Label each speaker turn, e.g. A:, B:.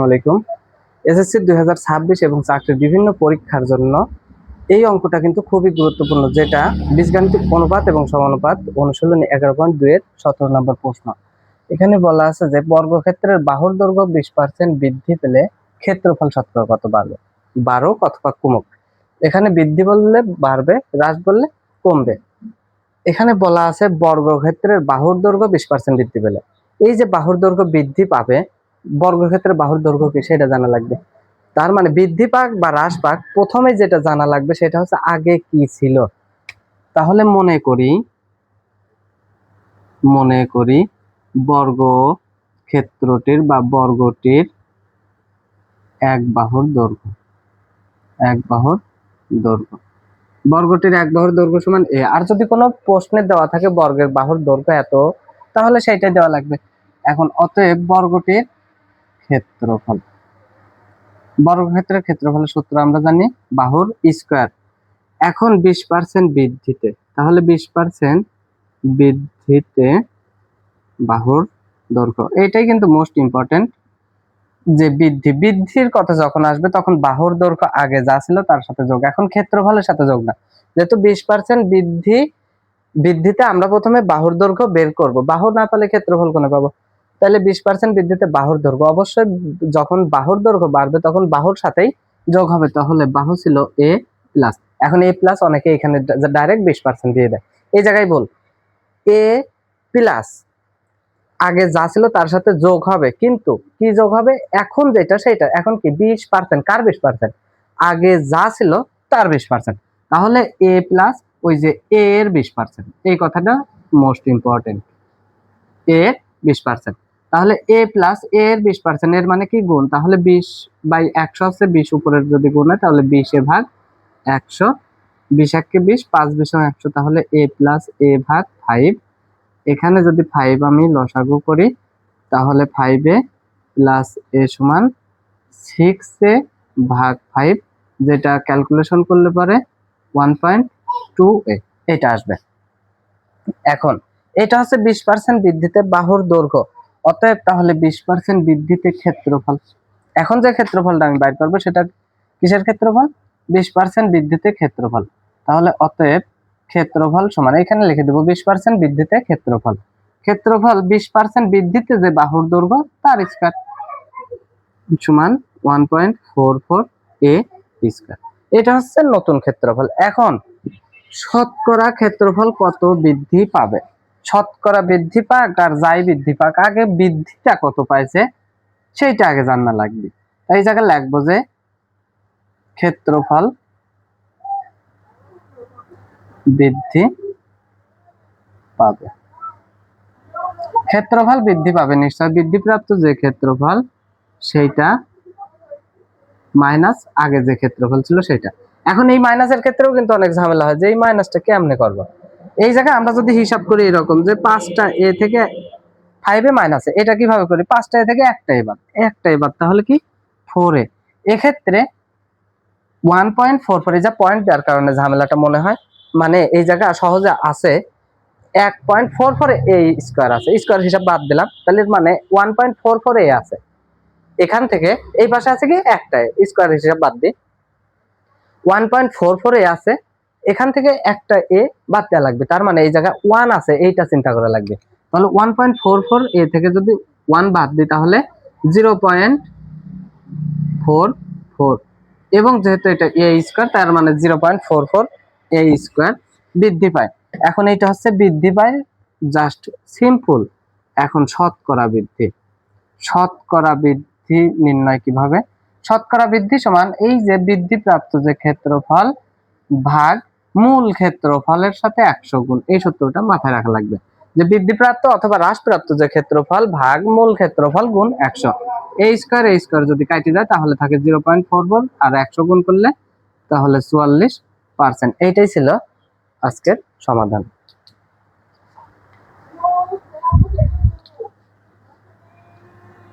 A: আসসালামু আলাইকুম। এসএসসি দুই হাজার ছাব্বিশ এবং চাকরির বিভিন্ন পরীক্ষার জন্য এই অঙ্কটা কিন্তু খুবই গুরুত্বপূর্ণ, যেটা বীজগাণিতিক অনুপাত এবং সমানুপাত অনুশীলনী এগারো পয়েন্ট দুইয়ের সতেরো নম্বর প্রশ্ন। এখানে বলা আছে যে বর্গক্ষেত্রের বাহুর দৈর্ঘ্য বিশ পার্সেন্ট বৃদ্ধি পেলে ক্ষেত্রফল শতকরা কত বাড়বে? বারো অথবা কমুক। এখানে বৃদ্ধি বললে বাড়বে, হ্রাস বললে কমবে। এখানে বলা আছে বর্গক্ষেত্রের বাহুর দৈর্ঘ্য বিশ পার্সেন্ট বৃদ্ধি পেলে। এই যে বাহুর দৈর্ঘ্য বৃদ্ধি পাবে বর্গক্ষেত্রে বাহুর দৈর্ঘ্য কি সেটা জানা লাগবে। তার মানে বৃদ্ধি পাক বা হ্রাস পাক প্রথমে যেটা জানা লাগবে সেটা হচ্ছে আগে কি ছিল। তাহলে মনে করি মনে করি বর্গ ক্ষেত্রটির বা বর্গটির এক বাহুর দৈর্ঘ্য। এক বাহুর দৈর্ঘ্য। বর্গটির এক বাহুর দৈর্ঘ্য সমান এ। আর যদি কোনো প্রশ্নে দেওয়া থাকে বর্গের বাহুর দৈর্ঘ্য এত, তাহলে সেইটাই দেওয়া লাগবে। এখন অতএব বর্গটির ক্ষেত্রফল। বর্গক্ষেত্রের ক্ষেত্রফলের সূত্র আমরা জানি বাহুর স্কোয়ার এখন বিশ পার্সেন্ট বৃদ্ধিতে। তাহলে বিশ পার্সেন্ট বৃদ্ধিতে বাহুর দৈর্ঘ্য। এটাই কিন্তু মোস্ট ইম্পর্টেন্ট যে বৃদ্ধি, বৃদ্ধির কথা যখন আসবে তখন বাহুর দৈর্ঘ্য আগে যা ছিল তার সাথে যোগ। এখন ক্ষেত্রফলের সাথে যোগ না। যেহেতু বিশ পার্সেন্ট বৃদ্ধি, বৃদ্ধিতে আমরা প্রথমে বাহুর দৈর্ঘ্য বের করব। বাহু না পেলে ক্ষেত্রফল কোনে পাবো? তাহলে বিশ পার্সেন্ট বৃদ্ধিতে বাহুর দৈর্ঘ্য। অবশ্যই যখন বাহুর দৈর্ঘ্য বাড়বে, তখন বাহুর সাথেই যোগ হবে। তাহলে বাহু ছিল এ প্লাস এখন এ প্লাস অনেকে এখানে ডাইরেক্ট বিশ পার্সেন্ট দিয়ে দেয়। এই জায়গায় বল এ প্লাস আগে যা ছিল তার সাথে যোগ হবে, কিন্তু কি যোগ হবে? এখন যেটা সেটা। এখন কি? বিশ পার্সেন্ট কার বিশ পার্সেন্ট আগে যা ছিল তার বিশ পার্সেন্ট তাহলে এ প্লাস ওই যে এর বিশ পার্সেন্ট এই কথাটা মোস্ট ইম্পর্টেন্ট এ বিশ পার্সেন্ট তাহলে এ প্লাস এ এর বিশ পার্সেন্ট এর মানে কি গুণ? তাহলে বিশ বাই একশো হচ্ছে বিশ, উপরের যদি গুণ হয় তাহলে বিশে ভাগ একশো। বিশ এককে বিশ, পাঁচ বিশ একশো, তাহলে এ প্লাস এ ভাগ ফাইভ এখানে যদি ফাইভ আমি লসাগু করি, তাহলে ফাইভে প্লাস এ সমান সিক্স ভাগ ফাইভ যেটা ক্যালকুলেশন করলে পারে ওয়ান পয়েন্ট টু এটা আসবে। এখন, এটা হচ্ছে বিশ পার্সেন্ট বৃদ্ধিতে বাহুর দৈর্ঘ্য। অতএব তাহলে বিশ পার্সেন্ট বৃদ্ধিতে ক্ষেত্রফল। এখন যে ক্ষেত্রফলটা আমি বাইর করব সেটা কিসের ক্ষেত্রফল? বিশ পার্সেন্ট বৃদ্ধিতে ক্ষেত্রফল। তাহলে অতএব ক্ষেত্রফল সমান এখানে লিখে দেবো, বিশ পার্সেন্ট বৃদ্ধিতে ক্ষেত্রফল। ক্ষেত্রফল বিশ পার্সেন্ট বৃদ্ধিতে যে বাহুর দৈর্ঘ্য, তার স্কোয়ার সমান one point four four a square এটা হচ্ছে নতুন ক্ষেত্রফল। এখন শতকরা ক্ষেত্রফল কত বৃদ্ধি পাবে? শতকরা বৃদ্ধি পাক আর যাই বৃদ্ধি পাক, আগে বৃদ্ধিটা কত পাইছে সেইটা আগে জানা লাগবে। এই জায়গায় লাগবো যে ক্ষেত্রফল বৃদ্ধি পাবে। ক্ষেত্রফল বৃদ্ধি পাবে নিশ্চয়। বৃদ্ধিপ্রাপ্ত যে ক্ষেত্রফল সেইটা মাইনাস আগে যে ক্ষেত্রফল ছিল সেটা এখন এই মাইনাসের ক্ষেত্রেও কিন্তু অনেক ঝামেলা হয় যে এই মাইনাসটা কেমনে করব? এই জায়গায় আমরা যদি হিসাব করি এরকম যে পাঁচটা এ থেকে ফাইভে মাইনাসে এটা কীভাবে করি? পাঁচটা এ থেকে একটা এবার একটা এবার, তাহলে কি? Four a. এক্ষেত্রে ওয়ান পয়েন্ট ফোর ফোর যা পয়েন্ট দেওয়ার কারণে ঝামেলাটা মনে হয় মানে এই জায়গা সহজে আছে, এক point four four a square আছে। স্কোয়ার হিসাব বাদ দিলাম, তাহলে মানে one point four four a আছে। এখান থেকে এই পাশে আছে কি? একটা স্কোয়ার হিসাব বাদ দিই। One point four four a আছে এখান থেকে একটা এ বাদ দেওয়া লাগবে। তার মানে এই জায়গায় ওয়ান আছে, এইটা চিন্তা করা লাগবে। তাহলে one point four four a থেকে যদি ওয়ান বাদ দিই, তাহলে জিরো পয়েন্ট ফোর ফোর এবং যেহেতু এটা এ স্কোয়ার তার মানে zero point four four a square বৃদ্ধি পায়। এখন এটা হচ্ছে বৃদ্ধি পায় জাস্ট সিম্পল এখন শতকরা বৃদ্ধি। শতকরা বৃদ্ধি নির্ণয় কীভাবে? শতকরা বৃদ্ধি সমান এই যে বৃদ্ধি প্রাপ্ত যে ক্ষেত্রফল ভাগ মূল ক্ষেত্রফলের সাথে একশো গুণ। এই সূত্রটা মাথায় রাখা লাগবে। যে বৃদ্ধিপ্রাপ্ত অথবা হ্রাসপ্রাপ্ত যে ক্ষেত্রফল ভাগ মূল ক্ষেত্রফল গুণ একশো। এই স্কোয়ার এই স্কোয়ার যদি কাটি যায় তাহলে থাকে জিরো পয়েন্ট ফোর ফোর আর একশো গুণ করলে তাহলে চুয়াল্লিশ পার্সেন্ট। এইটাই ছিল আজকের সমাধান।